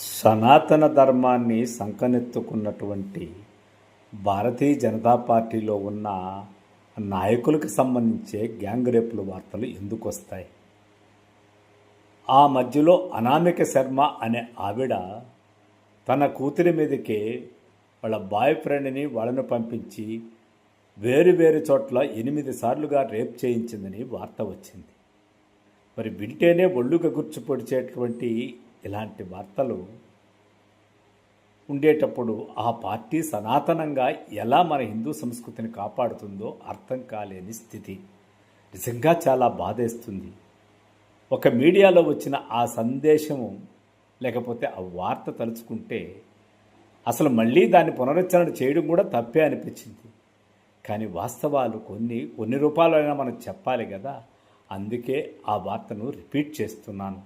సనాతన ధర్మాన్ని సంకనెత్తుకున్నటువంటి భారతీయ జనతా పార్టీలో ఉన్న నాయకులకు సంబంధించే గ్యాంగ్ రేపుల వార్తలు ఎందుకు వస్తాయి ఆ మధ్యలో అనామిక శర్మ అనే ఆవిడ తన కూతురి మీదకే వాళ్ళ బాయ్ ఫ్రెండ్ని వాళ్ళను పంపించి వేరు వేరు చోట్ల ఎనిమిది సార్లుగా రేప్ చేయించిందని వార్త వచ్చింది. మరి వింటేనే ఒళ్ళు గగుర్చు పొడిచేటువంటి ఇలాంటి వార్తలు ఉండేటప్పుడు ఆ పార్టీ సనాతనంగా ఎలా మన హిందూ సంస్కృతిని కాపాడుతుందో అర్థం కాలేని స్థితి. నిజంగా చాలా బాధేస్తుంది. ఒక మీడియాలో వచ్చిన ఆ సందేశము లేకపోతే ఆ వార్త తలుచుకుంటే అసలు మళ్ళీ దాన్ని పునరుచ్చరణ చేయడం కూడా తప్పే అనిపించింది. కానీ వాస్తవాలు కొన్ని కొన్ని రూపాయలైనా మనం చెప్పాలి కదా. అందుకే ఆ వార్తను రిపీట్ చేస్తున్నాను.